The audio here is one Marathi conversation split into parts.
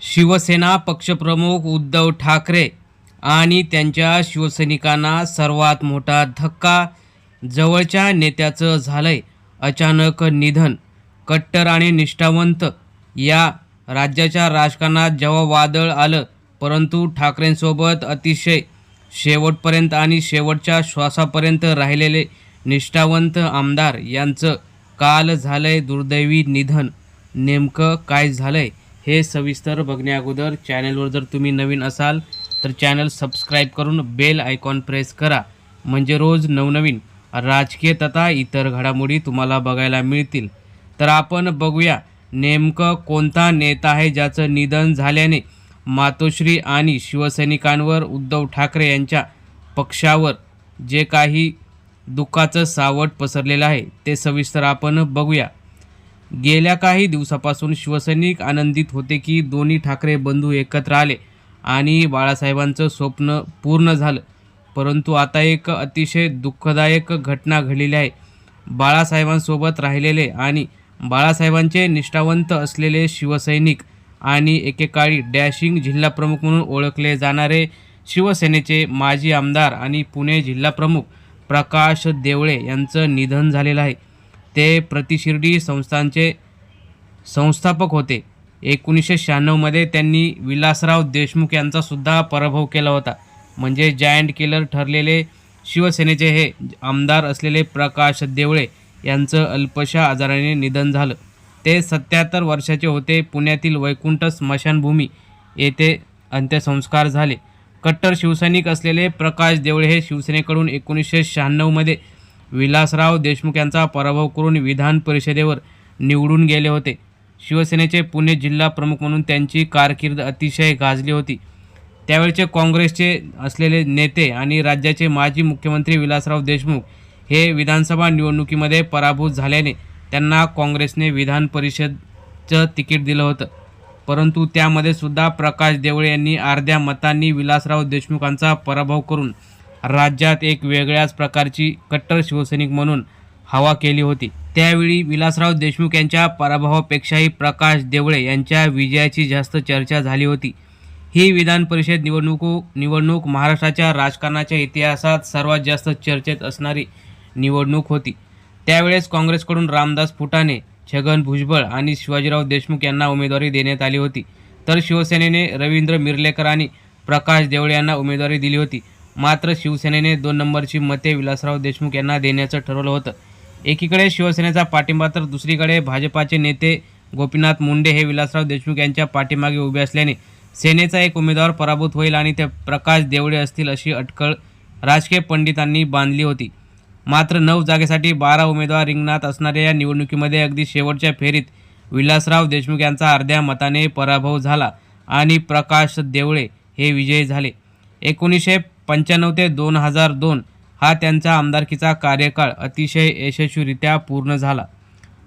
शिवसेना पक्षप्रमुख उद्धव ठाकरे आणि त्यांच्या शिवसैनिकांना सर्वात मोठा धक्का जवळच्या नेत्याचं झालंय. अचानक निधन कट्टर आणि निष्ठावंत या राज्याच्या राजकारणात जेव्हा वादळ आलं परंतु ठाकरेंसोबत अतिशय शेवटपर्यंत आणि शेवटच्या श्वासापर्यंत राहिलेले निष्ठावंत आमदार यांचं काल झालंय दुर्दैवी निधन. नेमकं काय झालंय? हे सविस्तर बघण्याअगोदर चॅनलवर जर तुम्ही नवीन असाल तर चॅनल सबस्क्राईब करून बेल आयकॉन प्रेस करा. म्हणजे रोज नवनवीन राजकीय तथा इतर घडामोडी तुम्हाला बघायला मिळतील. तर आपण बघूया नेमकं कोणता नेता आहे ज्याचं निधन झाल्याने मातोश्री आणि शिवसैनिकांवर उद्धव ठाकरे यांच्या पक्षावर जे काही दुःखाचं सावट पसरलेलं आहे ते सविस्तर आपण बघूया. गेल्या काही दिवसापासून शिवसैनिक आनंदित होते की दोन्ही ठाकरे बंधू एकत्र आले आणि बाळासाहेबांचं स्वप्न पूर्ण झालं. परंतु आता एक अतिशय दुःखदायक घटना घडलेली आहे. बाळासाहेबांसोबत राहिलेले आणि बाळासाहेबांचे निष्ठावंत असलेले शिवसैनिक आणि एकेकाळी डॅशिंग जिल्हाप्रमुख म्हणून ओळखले जाणारे शिवसेनेचे माजी आमदार आणि पुणे जिल्हाप्रमुख प्रकाश देवळे यांचं निधन झालेलं आहे. ते प्रतिशिर्डी संस्थांचे संस्थापक होते. एकोणीसशे शहाण्णवमध्ये त्यांनी विलासराव देशमुख यांचासुद्धा पराभव केला होता. म्हणजे जायंट किलर ठरलेले शिवसेनेचे हे आमदार असलेले प्रकाश देवळे यांचं अल्पशा आजाराने निधन झालं. ते सत्याहत्तर वर्षाचे होते. पुण्यातील वैकुंठ स्मशानभूमी येथे अंत्यसंस्कार झाले. कट्टर शिवसैनिक असलेले प्रकाश देवळे हे शिवसेनेकडून एकोणीसशे शहाण्णवमध्ये विलासराव देशमुख यांचा पराभव करून विधान परिषदेवर निवडून गेले होते. शिवसेनेचे पुणे जिल्हा प्रमुख म्हणून त्यांची कारकीर्द अतिशय गाजली होती. त्यावेळचे काँग्रेसचे असलेले नेते आणि राज्याचे माजी मुख्यमंत्री विलासराव देशमुख हे विधानसभा निवडणुकीमध्ये पराभूत झाल्याने त्यांना काँग्रेसने विधान परिषदचं तिकीट दिलं होतं. परंतु त्यामध्ये सुद्धा प्रकाश देवळे यांनी अर्ध्या मतांनी विलासराव देशमुखांचा पराभव करून राज्यात एक वेगळ्याच प्रकारची कट्टर शिवसैनिक म्हणून हवा केली होती. त्यावेळी विलासराव देशमुख यांच्या पराभवापेक्षाही प्रकाश देवळे यांच्या विजयाची जास्त चर्चा झाली होती. ही विधान परिषद निवडणूक निवडणूक महाराष्ट्राच्या राजकारणाच्या इतिहासात सर्वात जास्त चर्चेत असणारी निवडणूक होती. त्यावेळेस काँग्रेसकडून रामदास फुटाणे छगन भुजबळ आणि शिवाजीराव देशमुख यांना उमेदवारी देण्यात आली होती. तर शिवसेनेने रवींद्र मिरलेकर आणि प्रकाश देवळे यांना उमेदवारी दिली होती. मात्र शिवसेनेने दोन नंबरची मते विलासराव देशमुख यांना देण्याचं ठरवलं होतं. एकीकडे शिवसेनेचा पाठिंबा तर दुसरीकडे भाजपाचे नेते गोपीनाथ मुंडे हे विलासराव देशमुख यांच्या पाठीमागे उभे असल्याने सेनेचा एक उमेदवार पराभूत होईल आणि ते प्रकाश देवळे असतील अशी अटकळ राजकीय पंडितांनी बांधली होती. मात्र नऊ जागेसाठी बारा उमेदवार रिंगणात असणाऱ्या या निवडणुकीमध्ये अगदी शेवटच्या फेरीत विलासराव देशमुख यांचा अर्ध्या मताने पराभव झाला आणि प्रकाश देवळे हे विजयी झाले. एकोणीसशे पंच्याण्णव ते दोन हजार दोन हा त्यांचा आमदारकीचा कार्यकाळ अतिशय यशस्वीरित्या पूर्ण झाला.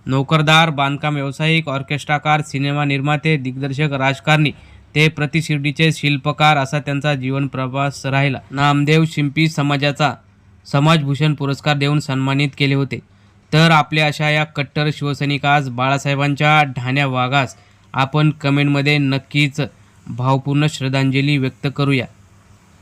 नोकरदार बांधकाम व्यावसायिक ऑर्केस्ट्राकार सिनेमा निर्माते दिग्दर्शक राजकारणी ते प्रतिशिर्डीचे शिल्पकार असा त्यांचा जीवन प्रवास राहिला. नामदेव शिंपी समाजाचा समाजभूषण पुरस्कार देऊन सन्मानित केले होते. तर आपल्या अशा या कट्टर शिवसैनिकास बाळासाहेबांच्या ढाण्या वाघास आपण कमेंटमध्ये नक्कीच भावपूर्ण श्रद्धांजली व्यक्त करूया.